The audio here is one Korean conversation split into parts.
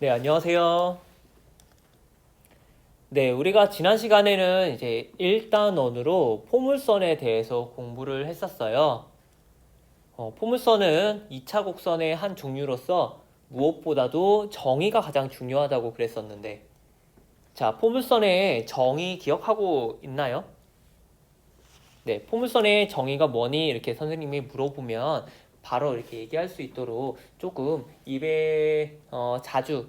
네, 안녕하세요. 네, 우리가 지난 시간에는 이제 1단원으로 포물선에 대해서 공부를 했었어요. 어, 포물선은 2차 곡선의 한 종류로서 무엇보다도 정의가 가장 중요하다고 그랬었는데, 자, 포물선의 정의 기억하고 있나요? 네, 포물선의 정의가 뭐니? 이렇게 선생님이 물어보면 바로 이렇게 얘기할 수 있도록 조금 입에 어, 자주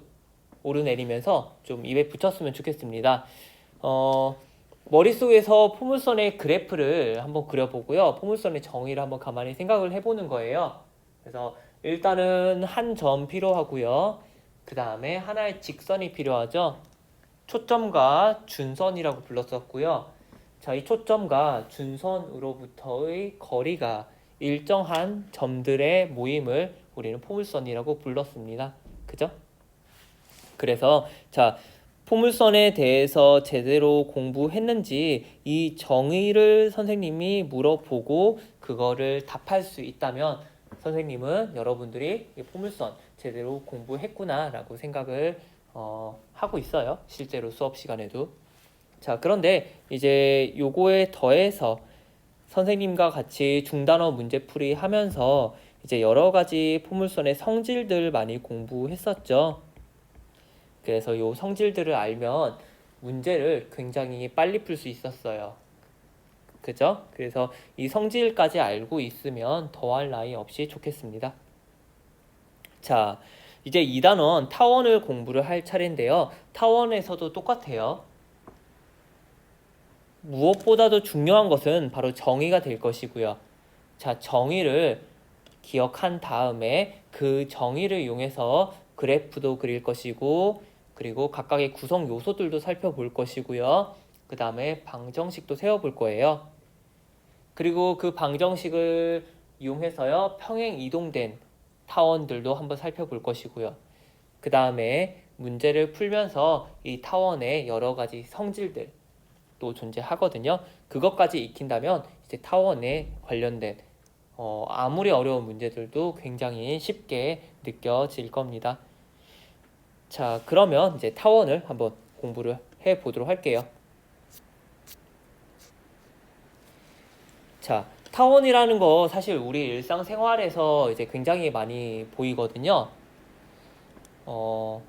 오르내리면서 좀 입에 붙였으면 좋겠습니다. 어, 머릿속에서 포물선의 그래프를 한번 그려보고요. 포물선의 정의를 한번 가만히 생각을 해보는 거예요. 그래서 일단은 한 점 필요하고요. 그 다음에 하나의 직선이 필요하죠. 초점과 준선이라고 불렀었고요. 자, 이 초점과 준선으로부터의 거리가 일정한 점들의 모임을 우리는 포물선이라고 불렀습니다. 그죠? 그래서 자, 포물선에 대해서 제대로 공부했는지 이 정의를 선생님이 물어보고 그거를 답할 수 있다면 선생님은 여러분들이 이 포물선 제대로 공부했구나라고 생각을 어, 하고 있어요. 실제로 수업 시간에도. 자, 그런데 이제 요거에 더해서 선생님과 같이 중단어 문제풀이 하면서 이제 여러 가지 포물선의 성질들 많이 공부했었죠. 그래서 요 성질들을 알면 문제를 굉장히 빨리 풀 수 있었어요. 그죠? 그래서 이 성질까지 알고 있으면 더할 나위 없이 좋겠습니다. 자, 이제 2단원 타원을 공부를 할 차례인데요. 타원에서도 똑같아요. 무엇보다도 중요한 것은 바로 정의가 될 것이고요. 자, 정의를 기억한 다음에 그 정의를 이용해서 그래프도 그릴 것이고, 그리고 각각의 구성 요소들도 살펴볼 것이고요. 그 다음에 방정식도 세워볼 거예요. 그리고 그 방정식을 이용해서요, 평행 이동된 타원들도 한번 살펴볼 것이고요. 그 다음에 문제를 풀면서 이 타원의 여러 가지 성질들, 또 존재하거든요. 그것까지 익힌다면 이제 타원에 관련된 어, 아무리 어려운 문제들도 굉장히 쉽게 느껴질 겁니다. 자, 그러면 이제 타원을 한번 공부를 해 보도록 할게요. 자, 타원이라는 거 사실 우리 일상생활에서 이제 굉장히 많이 보이거든요. 어,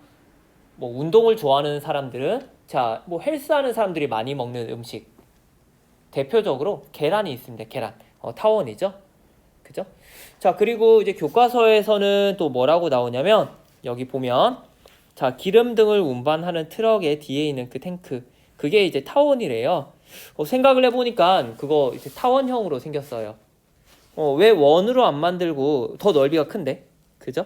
뭐 운동을 좋아하는 사람들은 자, 뭐 헬스하는 사람들이 많이 먹는 음식 대표적으로 계란이 있습니다. 계란. 어, 타원이죠. 그죠? 자, 그리고 이제 교과서에서는 또 뭐라고 나오냐면 여기 보면 자, 기름 등을 운반하는 트럭의 뒤에 있는 그 탱크. 그게 이제 타원이래요. 어, 생각을 해보니까 그거 이제 타원형으로 생겼어요. 어, 왜 원으로 안 만들고 더 넓이가 큰데? 그죠?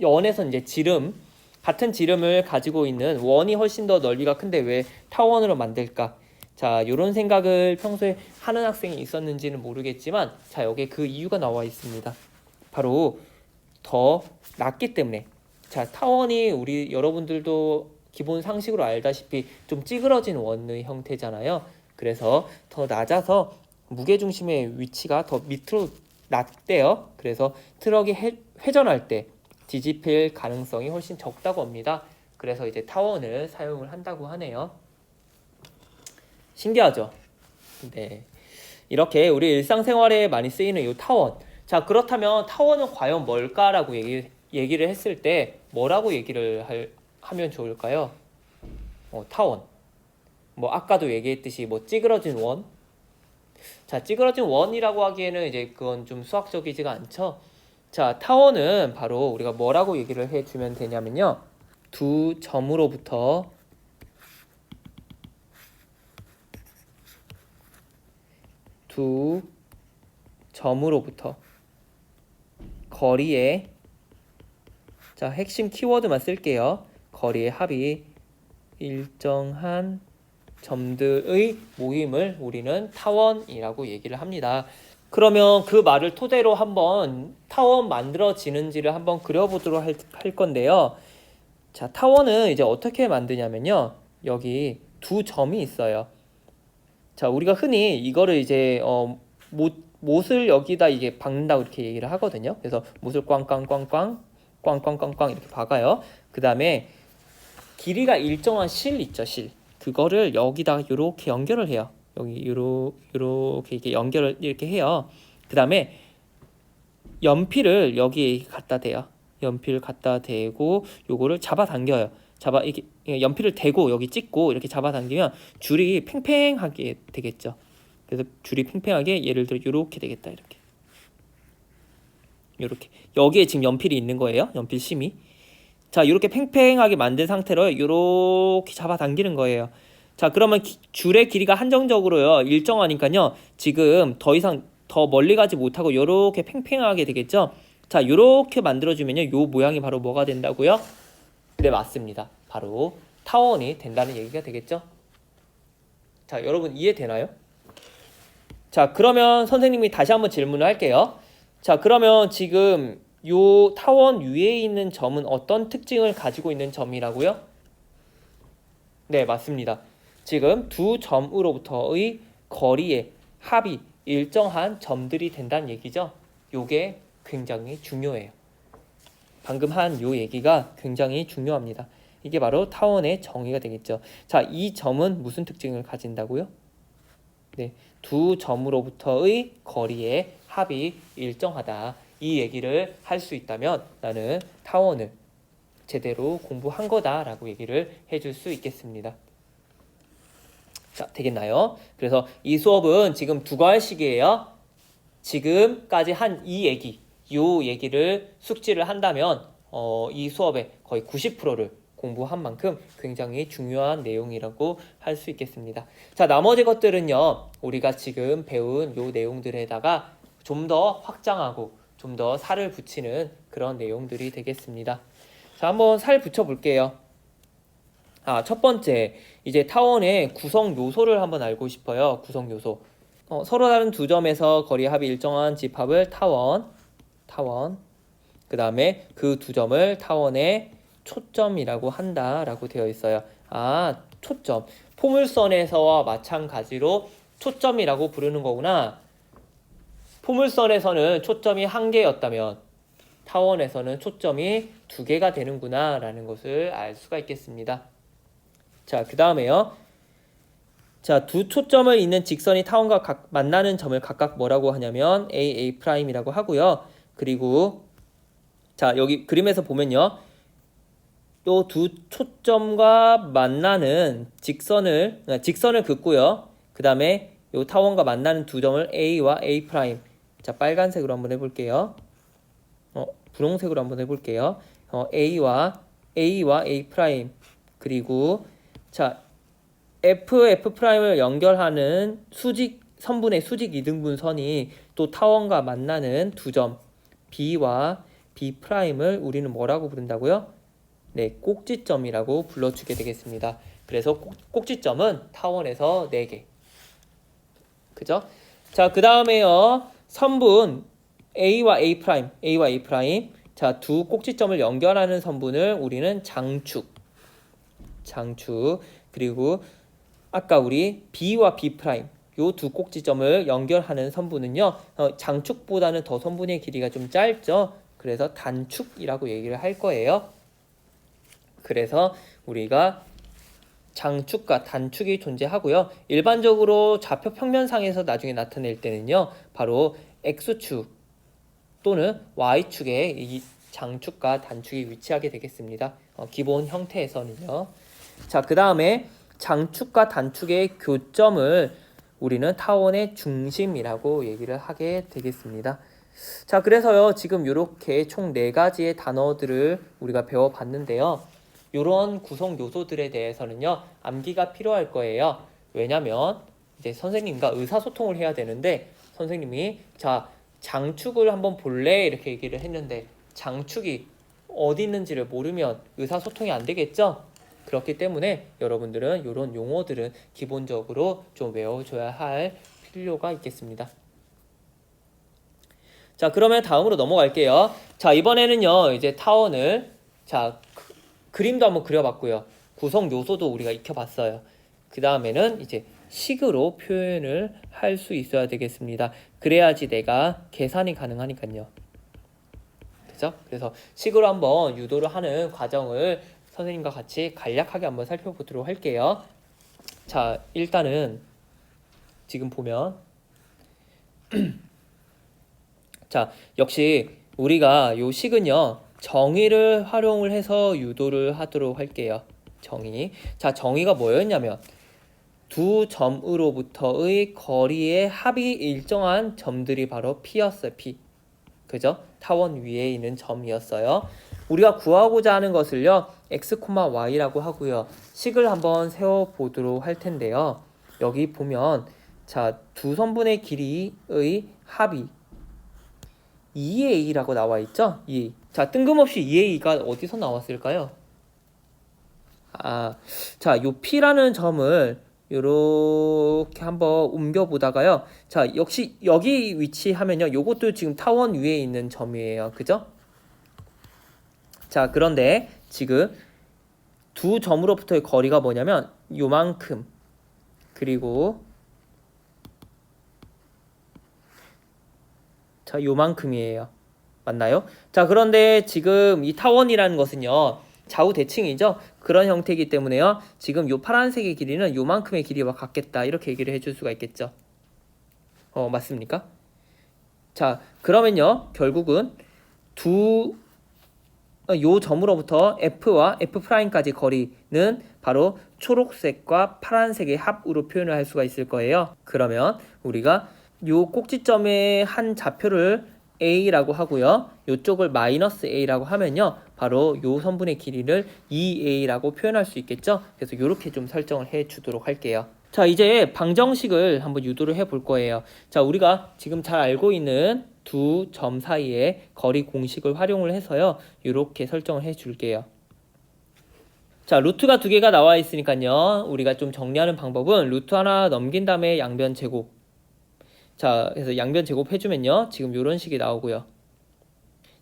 원에서 이제 지름, 같은 지름을 가지고 있는 원이 훨씬 더 넓이가 큰데 왜 타원으로 만들까? 자, 이런 생각을 평소에 하는 학생이 있었는지는 모르겠지만, 자, 여기에 그 이유가 나와 있습니다. 바로 더 낮기 때문에. 자, 타원이 우리 여러분들도 기본 상식으로 알다시피 좀 찌그러진 원의 형태잖아요. 그래서 더 낮아서 무게 중심의 위치가 더 밑으로 낮대요. 그래서 트럭이 회, 회전할 때 뒤집힐 가능성이 훨씬 적다고 합니다. 그래서 이제 타원을 사용을 한다고 하네요. 신기하죠? 네. 이렇게 우리 일상생활에 많이 쓰이는 이 타원. 자, 그렇다면 타원은 과연 뭘까라고 얘기, 얘기를 했을 때 뭐라고 얘기를 할, 하면 좋을까요? 어, 타원. 뭐 아까도 얘기했듯이 뭐 찌그러진 원. 자, 찌그러진 원이라고 하기에는 이제 그건 좀 수학적이지가 않죠. 자, 타원은 바로 우리가 뭐라고 얘기를 해주면 되냐면요. 두 점으로부터 두 점으로부터 거리의 자, 핵심 키워드만 쓸게요. 거리의 합이 일정한 점들의 모임을 우리는 타원이라고 얘기를 합니다. 그러면 그 말을 토대로 한번 타원 만들어지는지를 한번 그려보도록 할, 할 건데요. 자, 타원은 이제 어떻게 만드냐면요. 여기 두 점이 있어요. 자, 우리가 흔히 이거를 이제 어, 못, 못을 여기다 이게 박는다고 이렇게 얘기를 하거든요. 그래서 못을 꽝꽝꽝꽝 꽝꽝꽝꽝 이렇게 박아요. 그 다음에 길이가 일정한 실 있죠, 실. 그거를 여기다가 이렇게 연결을 해요. 여기 요러 요렇게 이렇게 연결을 이렇게 해요. 그 다음에 연필을 여기에 갖다 대요. 연필 갖다 대고 요거를 잡아당겨요. 잡아 이렇게 연필을 대고 여기 찍고 이렇게 잡아당기면 줄이 팽팽하게 되겠죠. 그래서 줄이 팽팽하게 예를 들어 요렇게 되겠다 이렇게. 요렇게 여기에 지금 연필이 있는 거예요. 연필 심이. 자, 이렇게 팽팽하게 만든 상태로 이렇게 잡아당기는 거예요. 자, 그러면 기- 줄의 길이가 한정적으로요. 일정하니까요. 지금 더 이상 더 멀리 가지 못하고 이렇게 팽팽하게 되겠죠. 자, 이렇게 만들어 주면요. 요 모양이 바로 뭐가 된다고요? 네, 맞습니다. 바로 타원이 된다는 얘기가 되겠죠. 자, 여러분 이해되나요? 자, 그러면 선생님이 다시 한번 질문을 할게요. 자, 그러면 지금 요 타원 위에 있는 점은 어떤 특징을 가지고 있는 점이라고요? 네, 맞습니다. 지금 두 점으로부터의 거리의 합이 일정한 점들이 된다는 얘기죠. 요게 굉장히 중요해요. 방금 한 요 얘기가 굉장히 중요합니다. 이게 바로 타원의 정의가 되겠죠. 자, 이 점은 무슨 특징을 가진다고요? 네, 두 점으로부터의 거리의 합이 일정하다. 이 얘기를 할 수 있다면 나는 타원을 제대로 공부한 거다라고 얘기를 해줄 수 있겠습니다. 자, 되겠나요? 그래서 이 수업은 지금 두 과식이에요. 지금까지 한 이 얘기, 요 얘기를 숙지를 한다면 어, 이 수업의 거의 90%를 공부한 만큼 굉장히 중요한 내용이라고 할 수 있겠습니다. 자, 나머지 것들은요. 우리가 지금 배운 요 내용들에다가 좀 더 확장하고 좀 더 살을 붙이는 그런 내용들이 되겠습니다. 자, 한번 살 붙여 볼게요. 아, 첫 번째, 이제 타원의 구성 요소를 한번 알고 싶어요. 구성 요소. 어, 서로 다른 두 점에서 거리 합이 일정한 집합을 타원, 타원. 그 다음에 그 두 점을 타원의 초점이라고 한다라고 되어 있어요. 아, 초점. 포물선에서와 마찬가지로 초점이라고 부르는 거구나. 포물선에서는 초점이 한 개였다면 타원에서는 초점이 두 개가 되는구나라는 것을 알 수가 있겠습니다. 자, 그 다음에요. 자, 두 초점을 잇는 직선이 타원과 각, 만나는 점을 각각 뭐라고 하냐면 A, A 프라임이라고 하고요. 그리고 자, 여기 그림에서 보면요. 또 두 초점과 만나는 직선을 아, 직선을 긋고요. 그다음에 요 타원과 만나는 두 점을 A와 A 프라임. 자, 빨간색으로 한번 해 볼게요. 어, 분홍색으로 한번 해 볼게요. 어, A와 A와 A 프라임. 그리고 자, F F 프라임을 연결하는 수직 선분의 수직 이등분 선이 또 타원과 만나는 두 점 B와 B 프라임을 우리는 뭐라고 부른다고요? 네, 꼭지점이라고 불러주게 되겠습니다. 그래서 꼭, 꼭지점은 타원에서 4개. 그죠? 자, 그 다음에요. 선분 A와 A 프라임, A와 A 프라임. 자, 두 꼭지점을 연결하는 선분을 우리는 장축. 장축. 그리고 아까 우리 B와 B 프라임 요 두 꼭지점을 연결하는 선분은요 어, 장축보다는 더 선분의 길이가 좀 짧죠? 그래서 단축이라고 얘기를 할 거예요. 그래서 우리가 장축과 단축이 존재하고요. 일반적으로 좌표 평면상에서 나중에 나타낼 때는요 바로 x축 또는 y축에 이 장축과 단축이 위치하게 되겠습니다. 어, 기본 형태에서는요 자 그 다음에 장축과 단축의 교점을 우리는 타원의 중심이라고 얘기를 하게 되겠습니다. 자, 그래서요, 지금 이렇게 총 네 가지의 단어들을 우리가 배워봤는데요. 이런 구성 요소들에 대해서는요, 암기가 필요할 거예요. 왜냐면, 이제 선생님과 의사소통을 해야 되는데, 선생님이, 자, 장축을 한번 볼래? 이렇게 얘기를 했는데, 장축이 어디 있는지를 모르면 의사소통이 안 되겠죠? 그렇기 때문에 여러분들은 이런 용어들은 기본적으로 좀 외워줘야 할 필요가 있겠습니다. 자, 그러면 다음으로 넘어갈게요. 자, 이번에는요, 이제 타원을, 자, 그, 그림도 한번 그려봤고요. 구성 요소도 우리가 익혀봤어요. 그 다음에는 이제 식으로 표현을 할 수 있어야 되겠습니다. 그래야지 내가 계산이 가능하니까요. 그죠? 그래서 식으로 한번 유도를 하는 과정을 선생님과 같이 간략하게 한번 살펴보도록 할게요. 자, 일단은 지금 보면 자, 역시 우리가 요 식은요. 정의를 활용을 해서 유도를 하도록 할게요. 정의. 자, 정의가 뭐였냐면 두 점으로부터의 거리의 합이 일정한 점들이 바로 P였어요. P. 그죠? 타원 위에 있는 점이었어요. 우리가 구하고자 하는 것을요. x, y라고 하고요. 식을 한번 세워 보도록 할 텐데요. 여기 보면 자, 두 선분의 길이의 합이 2a라고 나와 있죠? 2a. 자, 뜬금없이 2a가 어디서 나왔을까요? 아, 자, 요 p라는 점을 요렇게 한번 옮겨 보다가요. 자, 역시 여기 위치하면요. 요것도 지금 타원 위에 있는 점이에요. 그죠? 자, 그런데 지금 두 점으로부터의 거리가 뭐냐면 요만큼 그리고 자, 요만큼이에요. 맞나요? 자, 그런데 지금 이 타원이라는 것은요. 좌우 대칭이죠. 그런 형태이기 때문에요. 지금 요 파란색의 길이는 요만큼의 길이와 같겠다. 이렇게 얘기를 해줄 수가 있겠죠. 어, 맞습니까? 자, 그러면요. 결국은 두 어, 요 점으로부터 F와 F'까지 거리는 바로 초록색과 파란색의 합으로 표현을 할 수가 있을 거예요. 그러면 우리가 요 꼭지점의 한 좌표를 A라고 하고요. 요쪽을 마이너스 A라고 하면요. 바로 요 선분의 길이를 2A라고 표현할 수 있겠죠. 그래서 이렇게 좀 설정을 해 주도록 할게요. 자, 이제 방정식을 한번 유도를 해 볼 거예요. 자, 우리가 지금 잘 알고 있는 두 점 사이에 거리 공식을 활용을 해서요. 이렇게 설정을 해 줄게요. 자, 루트가 두 개가 나와 있으니까요. 우리가 좀 정리하는 방법은 루트 하나 넘긴 다음에 양변 제곱. 자, 그래서 양변 제곱 해주면요. 지금 이런 식이 나오고요.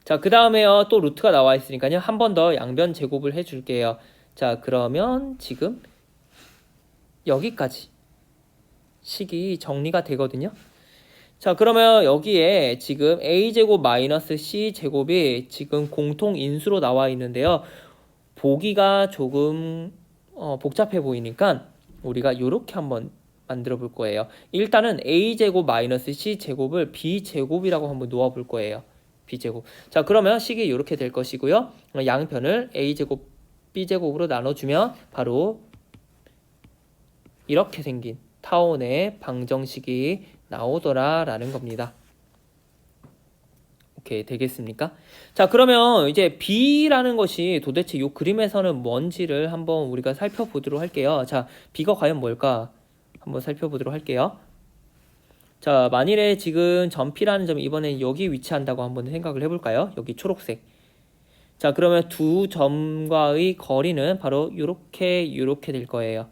자, 그 다음에요. 또 루트가 나와 있으니까요. 한 번 더 양변 제곱을 해줄게요. 자, 그러면 지금 여기까지 식이 정리가 되거든요. 자, 그러면 여기에 지금 a제곱 마이너스 c제곱이 지금 공통 인수로 나와 있는데요. 보기가 조금 어, 복잡해 보이니까 우리가 이렇게 한번 만들어 볼 거예요. 일단은 a제곱 마이너스 c제곱을 b제곱이라고 한번 놓아 볼 거예요. b제곱. 자, 그러면 식이 이렇게 될 것이고요. 양변을 a제곱 b제곱으로 나눠 주면 바로 이렇게 생긴 타원의 방정식이 나오더라 라는 겁니다. 오케이 되겠습니까? 자 그러면 이제 B라는 것이 도대체 이 그림에서는 뭔지를 한번 우리가 살펴보도록 할게요. 자 B가 과연 뭘까 한번 살펴보도록 할게요. 자 만일에 지금 점 P라는 점이 이번엔 여기 위치한다고 한번 생각을 해볼까요? 여기 초록색. 자 그러면 두 점과의 거리는 바로 이렇게 이렇게 될 거예요.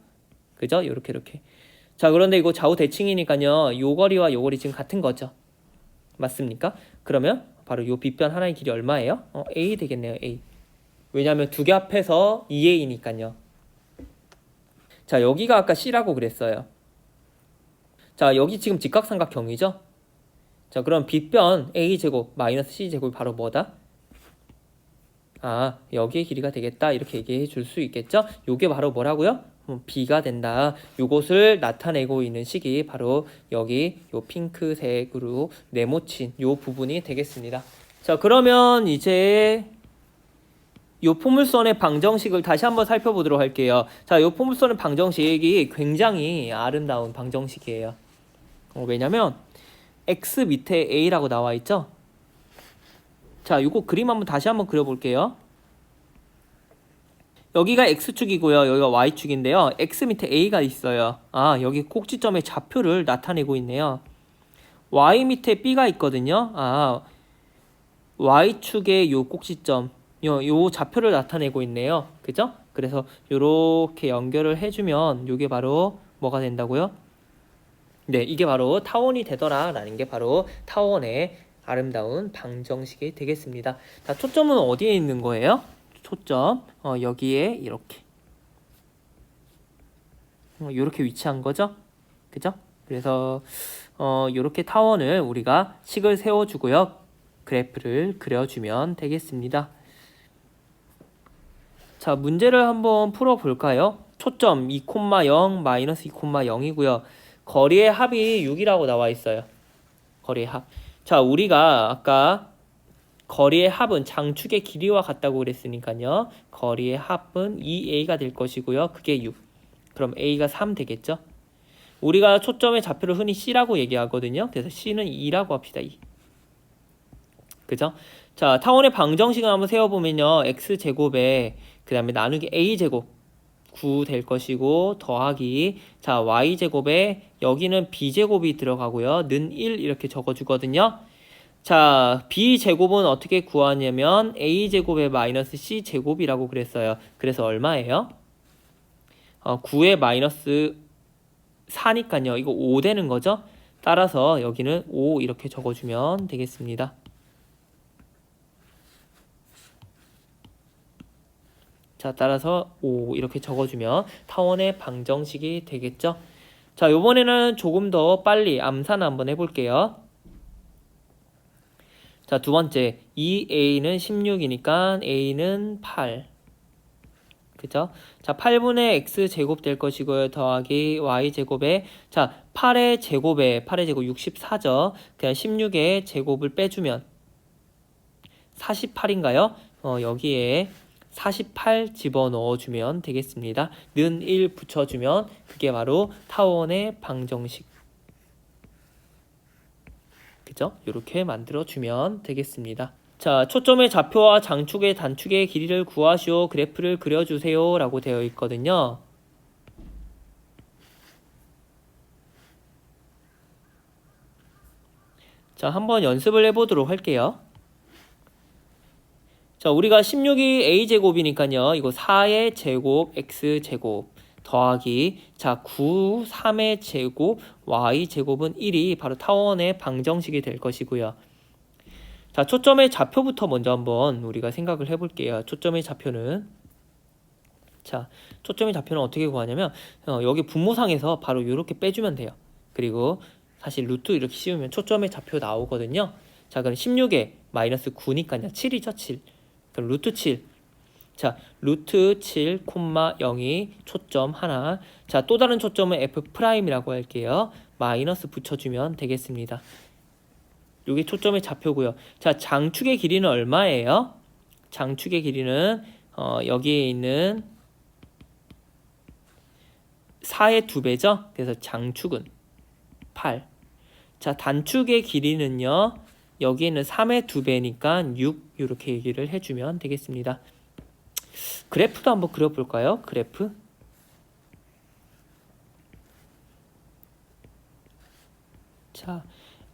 그죠? 이렇게 이렇게. 자 그런데 이거 좌우 대칭이니까요. 요 거리와 요 거리 지금 같은 거죠. 맞습니까? 그러면 바로 요 빗변 하나의 길이 얼마예요? 어, A 되겠네요. A. 왜냐하면 두 개 합해서 2A니까요. 자 여기가 아까 C라고 그랬어요. 자 여기 지금 직각삼각형이죠? 자 그럼 빗변 A 제곱 마이너스 C 제곱이 바로 뭐다? 아 여기의 길이가 되겠다 이렇게 얘기해 줄 수 있겠죠? 요게 바로 뭐라고요? 음, B가 된다. 요것을 나타내고 있는 식이 바로 여기 요 핑크색으로 네모친 요 부분이 되겠습니다. 자, 그러면 이제 요 포물선의 방정식을 다시 한번 살펴보도록 할게요. 자, 요 포물선의 방정식이 굉장히 아름다운 방정식이에요. 어, 왜냐면 x 밑에 a라고 나와 있죠? 자, 요거 그림 한번 다시 한번 그려볼게요. 여기가 x축이고요. 여기가 y축인데요. x 밑에 a가 있어요. 아, 여기 꼭지점의 좌표를 나타내고 있네요. y 밑에 b가 있거든요. 아, y축의 요 꼭지점, 요, 요 좌표를 나타내고 있네요. 그죠? 그래서 요렇게 연결을 해주면 요게 바로 뭐가 된다고요? 네, 이게 바로 타원이 되더라라는 게 바로 타원의 아름다운 방정식이 되겠습니다. 자, 초점은 어디에 있는 거예요? 초점 어, 여기에 이렇게 어, 이렇게 위치한 거죠 그죠 그래서 어, 이렇게 타원을 우리가 식을 세워주고요 그래프를 그려주면 되겠습니다. 자, 문제를 한번 풀어볼까요? 초점 2,0 마이너스 2,0이고요. 거리의 합이 6이라고 나와 있어요. 거리의 합. 자, 우리가 아까 거리의 합은 장축의 길이와 같다고 그랬으니까요. 거리의 합은 2a가 될 것이고요. 그게 6. 그럼 a가 3 되겠죠? 우리가 초점의 좌표를 흔히 c라고 얘기하거든요. 그래서 c는 2라고 합시다. 2. 그죠? 자, 타원의 방정식을 한번 세워보면요. x제곱에 그 다음에 나누기 a제곱 9 될 것이고 더하기 자 y제곱에 여기는 b제곱이 들어가고요. 는 1 이렇게 적어주거든요. 자, b제곱은 어떻게 구하냐면 a제곱에 마이너스 c제곱이라고 그랬어요. 그래서 얼마예요? 어, 9에 마이너스 4니까요. 이거 5 되는 거죠? 따라서 여기는 5 이렇게 적어주면 되겠습니다. 자, 따라서 5 이렇게 적어주면 타원의 방정식이 되겠죠? 자, 이번에는 조금 더 빨리 암산 한번 해볼게요. 자, 두 번째. 2a는 16이니까 a는 8. 그죠? 자, 8분의 x 제곱 될 것이고요. 더하기 y 제곱에 자, 8의 제곱에 8의 제곱 64죠. 그냥 16의 제곱을 빼주면 48인가요? 어, 여기에 48 집어넣어 주면 되겠습니다. 는 1 붙여주면 그게 바로 타원의 방정식. 그죠? 이렇게 만들어 주면 되겠습니다. 자, 초점의 좌표와 장축의 단축의 길이를 구하시오. 그래프를 그려주세요. 라고 되어 있거든요. 자, 한번 연습을 해보도록 할게요. 자, 우리가 16이 a제곱이니까요. 이거 4의 제곱 x제곱 더하기 자, 9, 3의 제곱 y제곱은 1이 바로 타원의 방정식이 될 것이고요. 자, 초점의 좌표부터 먼저 한번 우리가 생각을 해볼게요. 초점의 좌표는 자, 초점의 좌표는 어떻게 구하냐면 어, 여기 분모상에서 바로 이렇게 빼주면 돼요. 그리고 사실 루트 이렇게 씌우면 초점의 좌표 나오거든요. 자, 그럼 16에 마이너스 9니까요. 7이죠, 7. 그럼 루트 7. 자, 루트 7, 콤마 0이 초점 하나. 자, 또 다른 초점은 f 프라임이라고 할게요. 마이너스 붙여주면 되겠습니다. 이게 초점의 좌표고요. 자, 장축의 길이는 얼마예요? 장축의 길이는 어, 여기에 있는 4의 2배죠? 그래서 장축은 8. 자, 단축의 길이는요. 여기에는 3의 2배니까 6 이렇게 얘기를 해주면 되겠습니다. 그래프도 한번 그려볼까요? 그래프. 자,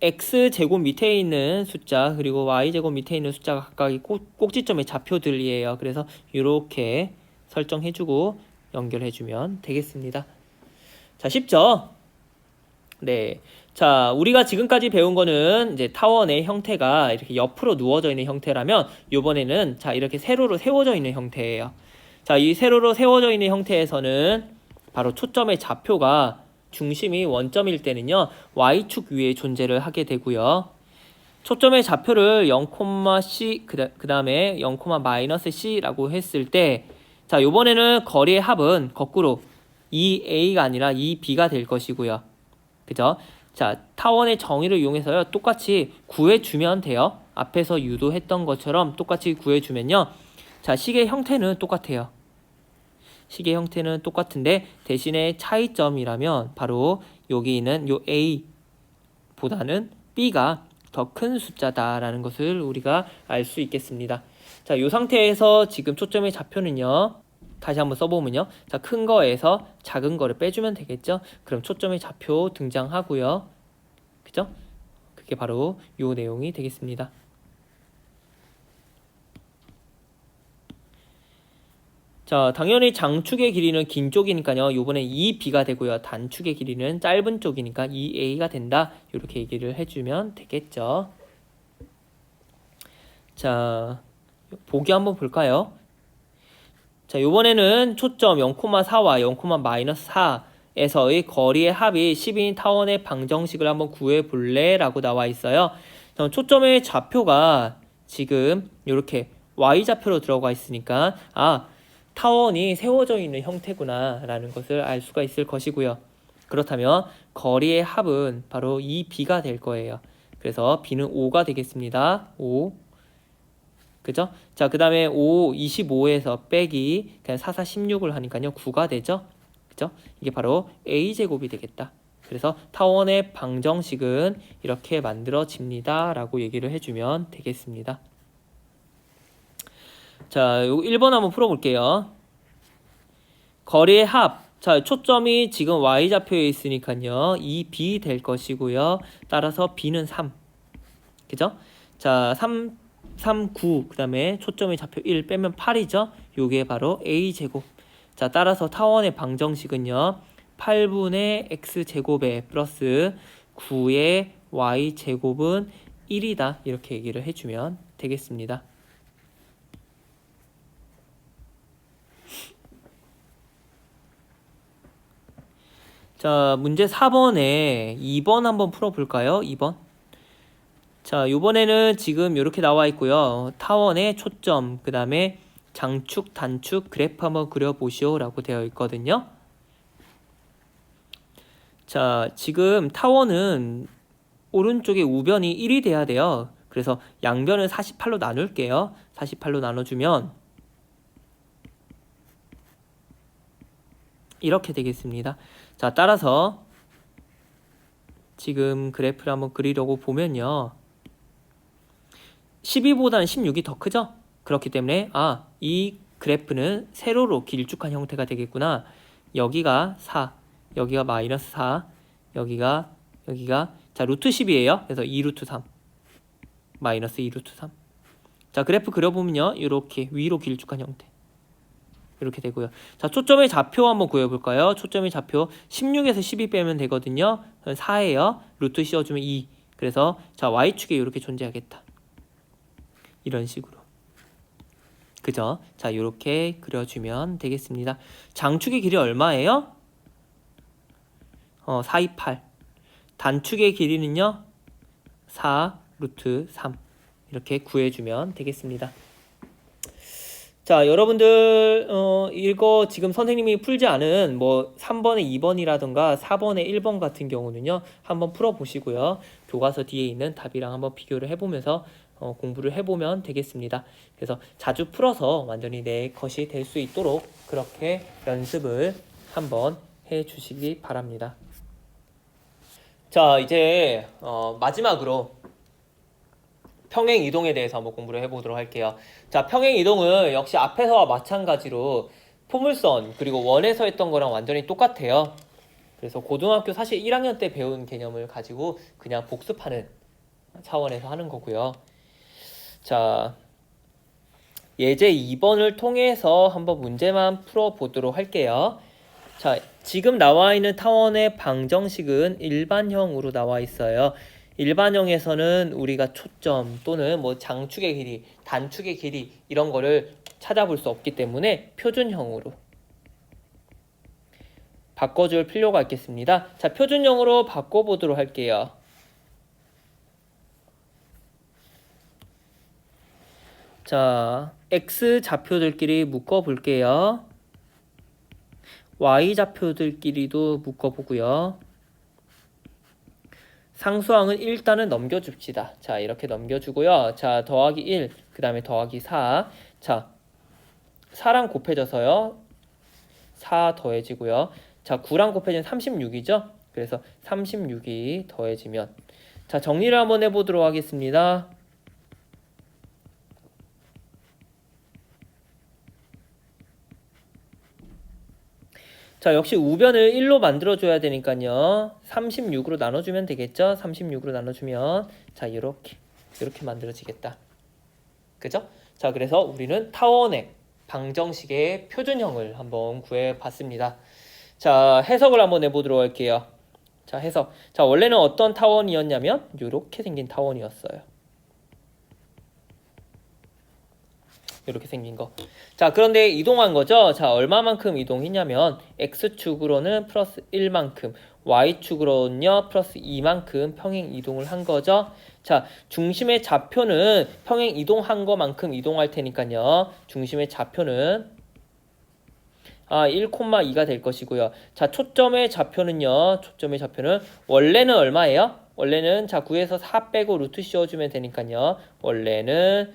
x 제곱 밑에 있는 숫자 그리고 y 제곱 밑에 있는 숫자가 각각이 꼭, 꼭지점의 좌표들이에요. 그래서 이렇게 설정해주고 연결해주면 되겠습니다. 자, 쉽죠? 네. 자, 우리가 지금까지 배운 거는 이제 타원의 형태가 이렇게 옆으로 누워져 있는 형태라면 이번에는 자, 이렇게 세로로 세워져 있는 형태예요. 자, 이 세로로 세워져 있는 형태에서는 바로 초점의 좌표가 중심이 원점일 때는요. y축 위에 존재를 하게 되고요. 초점의 좌표를 0,c 그 다음에 0, 마이너스 c라고 했을 때 자, 요번에는 거리의 합은 거꾸로 2a가 아니라 2b가 될 것이고요. 그죠? 자, 타원의 정의를 이용해서요. 똑같이 구해 주면 돼요. 앞에서 유도했던 것처럼 똑같이 구해 주면요. 자, 식의 형태는 똑같아요. 식의 형태는 똑같은데 대신에 차이점이라면 바로 여기 있는 요 A보다는 B가 더 큰 숫자다라는 것을 우리가 알 수 있겠습니다. 자, 이 상태에서 지금 초점의 좌표는요. 다시 한번 써보면요. 자, 큰 거에서 작은 거를 빼주면 되겠죠. 그럼 초점의 좌표 등장하고요. 그죠? 그게 바로 이 내용이 되겠습니다. 자, 당연히 장축의 길이는 긴 쪽이니까요. 요번에 2b가 되고요. 단축의 길이는 짧은 쪽이니까 2a가 된다. 이렇게 얘기를 해주면 되겠죠. 자, 보기 한번 볼까요? 자, 요번에는 초점 0,4와 0,-4에서의 거리의 합이 10인 타원의 방정식을 한번 구해 볼래? 라고 나와 있어요. 초점의 좌표가 지금 이렇게 y 좌표로 들어가 있으니까 아 타원이 세워져 있는 형태구나 라는 것을 알 수가 있을 것이고요. 그렇다면 거리의 합은 바로 이 b가 될 거예요. 그래서 b는 5가 되겠습니다. 5. 그죠? 자, 그 다음에 5, 25에서 빼기 그냥 4, 4, 16을 하니까요. 9가 되죠? 그죠? 이게 바로 a제곱이 되겠다. 그래서 타원의 방정식은 이렇게 만들어집니다. 라고 얘기를 해주면 되겠습니다. 자, 요 1번 한번 풀어볼게요. 거리의 합. 자, 초점이 지금 y좌표에 있으니까요. 이 b 될 것이고요. 따라서 b는 3. 그죠? 자, 3, 3, 9. 그 다음에 초점의 좌표 1 빼면 8이죠? 요게 바로 a제곱. 자, 따라서 타원의 방정식은요. 8분의 x제곱에 플러스 9의 y제곱은 1이다. 이렇게 얘기를 해주면 되겠습니다. 자, 문제 4번에 2번 한번 풀어볼까요? 2번. 자, 요번에는 지금 이렇게 나와 있고요. 타원의 초점, 그 다음에 장축, 단축, 그래프 한번 그려보시오 라고 되어 있거든요. 자, 지금 타원은 오른쪽에 우변이 1이 돼야 돼요. 그래서 양변을 48로 나눌게요. 48로 나눠주면 이렇게 되겠습니다. 자, 따라서 지금 그래프를 한번 그리려고 보면요. 12보다는 16이 더 크죠? 그렇기 때문에 아, 이 그래프는 세로로 길쭉한 형태가 되겠구나. 여기가 4, 여기가 마이너스 4, 여기가 여기가 자 루트 10이에요. 그래서 2루트 3 마이너스 2루트 3. 자 그래프 그려보면요, 이렇게 위로 길쭉한 형태. 이렇게 되고요. 자, 초점의 좌표 한번 구해볼까요? 초점의 좌표 16에서 12 빼면 되거든요. 4예요. 루트 씌워주면 2. 그래서 자 y축에 이렇게 존재하겠다. 이런 식으로. 그죠? 자, 이렇게 그려주면 되겠습니다. 장축의 길이 얼마예요? 어, 4, 2, 8. 단축의 길이는요? 4 루트 3. 이렇게 구해주면 되겠습니다. 자, 여러분들 어, 이거 지금 선생님이 풀지 않은 뭐 3번에 2번이라든가 4번에 1번 같은 경우는요. 한번 풀어 보시고요. 교과서 뒤에 있는 답이랑 한번 비교를 해 보면서 어, 공부를 해 보면 되겠습니다. 그래서 자주 풀어서 완전히 내 것이 될 수 있도록 그렇게 연습을 한번 해 주시기 바랍니다. 자, 이제 어, 마지막으로 평행 이동에 대해서 한번 공부를 해보도록 할게요. 자, 평행 이동은 역시 앞에서와 마찬가지로 포물선 그리고 원에서 했던 거랑 완전히 똑같아요. 그래서 고등학교 사실 1학년 때 배운 개념을 가지고 그냥 복습하는 차원에서 하는 거고요. 자, 예제 2번을 통해서 한번 문제만 풀어보도록 할게요. 자, 지금 나와 있는 타원의 방정식은 일반형으로 나와 있어요. 일반형에서는 우리가 초점 또는 뭐 장축의 길이, 단축의 길이 이런 거를 찾아볼 수 없기 때문에 표준형으로 바꿔줄 필요가 있겠습니다. 자, 표준형으로 바꿔보도록 할게요. 자, x 좌표들끼리 묶어 볼게요. y 좌표들끼리도 묶어 보고요. 상수항은 일단은 넘겨줍시다. 자, 이렇게 넘겨주고요. 자, 더하기 1, 그 다음에 더하기 4. 자, 4랑 곱해져서요. 4 더해지고요. 자, 9랑 곱해지면 36이죠? 그래서 36이 더해지면 자, 정리를 한번 해보도록 하겠습니다. 자, 역시 우변을 1로 만들어줘야 되니까요. 36으로 나눠주면 되겠죠? 36으로 나눠주면 자, 이렇게 이렇게 만들어지겠다. 그죠? 자, 그래서 우리는 타원의 방정식의 표준형을 한번 구해봤습니다. 자, 해석을 한번 해보도록 할게요. 자, 해석. 자, 원래는 어떤 타원이었냐면 이렇게 생긴 타원이었어요. 이렇게 생긴 거. 자, 그런데 이동한 거죠. 자, 얼마만큼 이동했냐면 x축으로는 플러스 1만큼, y축으로는요 플러스 2만큼 평행 이동을 한 거죠. 자, 중심의 좌표는 평행 이동한 것만큼 이동할 테니까요. 중심의 좌표는 아, 1,2가 될 것이고요. 자, 초점의 좌표는요. 초점의 좌표는 원래는 얼마예요? 원래는 자, 9에서 4 빼고 루트 씌워주면 되니까요. 원래는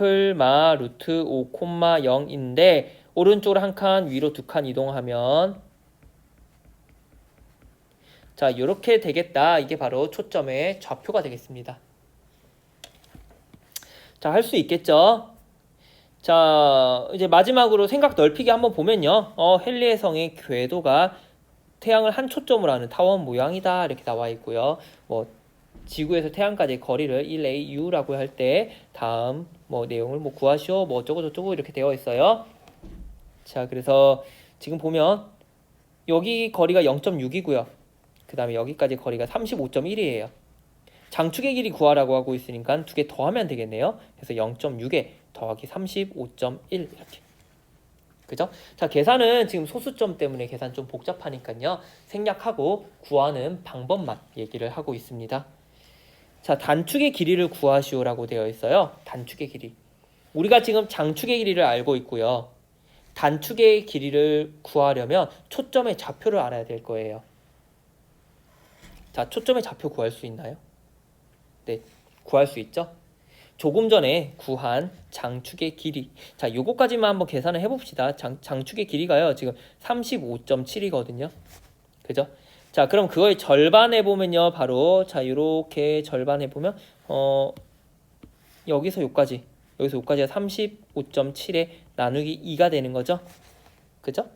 풀마 루트 5,0인데 오른쪽으로 한 칸, 위로 두 칸 이동하면 자, 이렇게 되겠다. 이게 바로 초점의 좌표가 되겠습니다. 자, 할 수 있겠죠? 자, 이제 마지막으로 생각 넓히기 한번 보면요. 어, 헨리의 성의 궤도가 태양을 한 초점으로 하는 타원 모양이다. 이렇게 나와 있고요. 뭐 지구에서 태양까지의 거리를 1AU라고 할 때 다음 뭐 내용을 뭐 구하시오 뭐 어쩌고 저쩌고 이렇게 되어 있어요. 자, 그래서 지금 보면 여기 거리가 0.6이고요. 그 다음에 여기까지 거리가 35.1이에요. 장축의 길이 구하라고 하고 있으니까 두 개 더하면 되겠네요. 그래서 0.6에 더하기 35.1 이렇게. 그죠? 자, 계산은 지금 소수점 때문에 계산 좀 복잡하니까요. 생략하고 구하는 방법만 얘기를 하고 있습니다. 자, 단축의 길이를 구하시오라고 되어 있어요. 단축의 길이. 우리가 지금 장축의 길이를 알고 있고요. 단축의 길이를 구하려면 초점의 좌표를 알아야 될 거예요. 자, 초점의 좌표 구할 수 있나요? 네, 구할 수 있죠? 조금 전에 구한 장축의 길이. 자, 요거까지만 한번 계산을 해봅시다. 장, 장축의 길이가요, 지금 35.7이거든요. 그죠? 자, 그럼 그거의 절반 해보면요, 바로, 자, 요렇게 절반 해보면, 어, 여기서 요까지, 여기서 요까지가 35.7에 나누기 2가 되는 거죠. 그죠?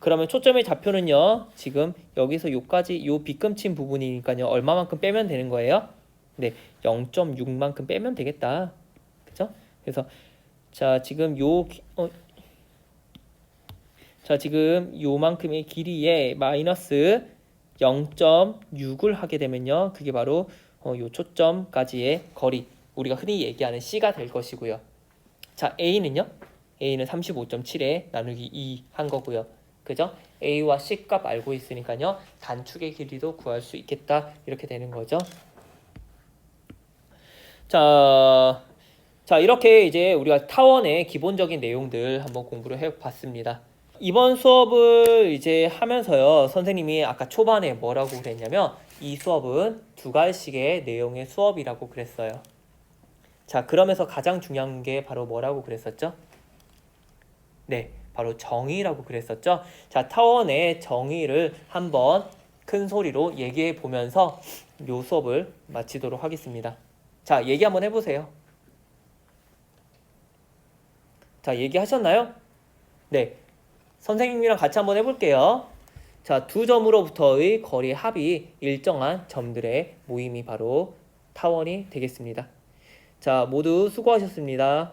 그러면 초점의 좌표는요. 지금 여기서 요까지 요 빗금친 부분이니까요. 얼마만큼 빼면 되는 거예요? 네, 0.6만큼 빼면 되겠다. 그죠? 그래서 자, 지금 요 기- 어, 자, 지금 요만큼의 길이에 마이너스 0.6을 하게 되면요. 그게 바로 어, 요 초점까지의 거리. 우리가 흔히 얘기하는 C가 될 것이고요. 자, A는요? A는 35.7에 나누기 2 한 거고요. 그죠? A와 C 값 알고 있으니까요. 단축의 길이도 구할 수 있겠다. 이렇게 되는 거죠. 자, 자 이렇게 이제 우리가 타원의 기본적인 내용들 한번 공부를 해봤습니다. 이번 수업을 이제 하면서요 선생님이 아까 초반에 뭐라고 그랬냐면 이 수업은 두 갈씩의 내용의 수업이라고 그랬어요. 자 그러면서 가장 중요한 게 바로 뭐라고 그랬었죠? 네, 바로 정의라고 그랬었죠. 자 타원의 정의를 한번 큰 소리로 얘기해 보면서 요 수업을 마치도록 하겠습니다. 자, 얘기 한번 해보세요. 자, 얘기하셨나요? 네. 선생님이랑 같이 한번 해볼게요. 자, 두 점으로부터의 거리 합이 일정한 점들의 모임이 바로 타원이 되겠습니다. 자, 모두 수고하셨습니다.